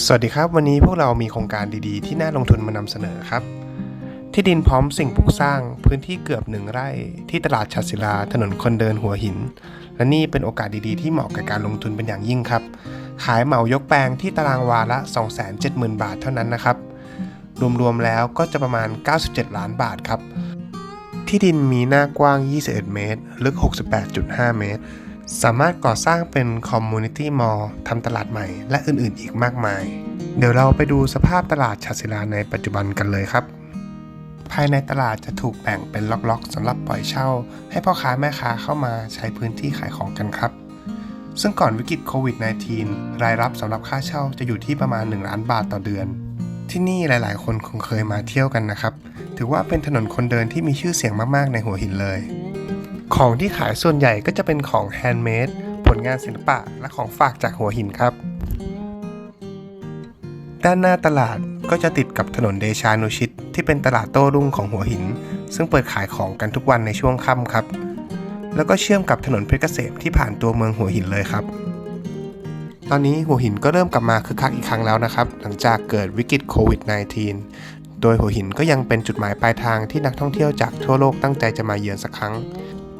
สวัสดีครับ วันนี้พวกเรามีโครงการดีๆ ที่น่าลงทุนมานำเสนอครับ ที่ดินพร้อมสิ่งปลูกสร้างพื้นที่เกือบหนึ่งไร่ที่ตลาดชาศิลาถนนคนเดินหัวหิน และนี่เป็นโอกาสดีๆ ที่เหมาะกับการลงทุนเป็นอย่างยิ่งครับ ขายเหมายกแปลงที่ตารางวาละ 270,000 บาทเท่านั้นนะครับ รวมๆแล้วก็จะประมาณ 97 ล้านบาทครับ ที่ดินมีหน้ากว้าง 21 เมตร ลึก 68.5 เมตร สามารถก่อสร้างเป็นคอมมูนิตี้มอลล์ทำตลาดใหม่ และอื่นๆอีกมากมาย เดี๋ยวเราไปดูสภาพตลาดชาศิลาในปัจจุบันกันเลยครับ ภายในตลาดจะถูกแบ่งเป็นล็อกๆสำหรับปล่อยเช่า ให้พ่อค้าแม่ค้าเข้ามาใช้พื้นที่ขายของกันครับ ซึ่งก่อนวิกฤตโควิด -19 รายรับสำหรับค่าเช่าจะอยู่ที่ประมาณ 1 ล้านบาทต่อเดือน ที่นี่หลายๆ คนคงเคยมาเที่ยวกันนะครับ ถือว่าเป็นถนนคนเดินที่มีชื่อเสียงมากๆ ในหัวหินเลย ของที่ขายส่วนใหญ่ก็จะเป็นของแฮนด์เมดผลงานศิลปะและของฝากจากหัวหินครับ ด้านหน้าตลาดก็จะติดกับถนนเดชานุชิต ที่เป็นตลาดโต้รุ่งของหัวหิน ซึ่งเปิดขายของกันทุกวันในช่วงค่ำครับ แล้วก็เชื่อมกับถนนเพชรเกษมที่ผ่านตัวเมืองหัวหินเลยครับ ตอนนี้หัวหินก็เริ่มกลับมาคึกคักอีกครั้งแล้วนะครับ หลังจากเกิดวิกฤตโควิด -19 โดยหัวหินก็ยังเป็นจุดหมายปลายทางที่นักท่องเที่ยวจากทั่วโลกตั้งใจจะมาเยือนสักครั้ง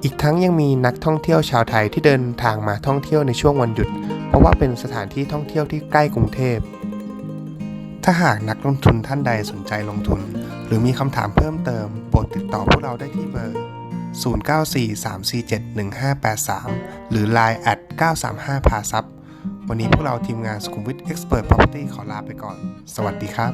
อีกทั้งยังมีนักท่องเที่ยวชาวไทยที่เดินทางมาท่องเที่ยวในช่วงวันหยุด เพราะว่าเป็นสถานที่ท่องเที่ยวที่ใกล้กรุงเทพ ถ้าหากนักลงทุนท่านใดสนใจลงทุน หรือมีคำถามเพิ่มเติม โปรดติดต่อพวกเราได้ที่เบอร์ 0943471583 หรือ Line 935พาซับวันนี้พวกเราทีมงานสุขุมวิท Expert Property ขอลาไปก่อน สวัสดีครับ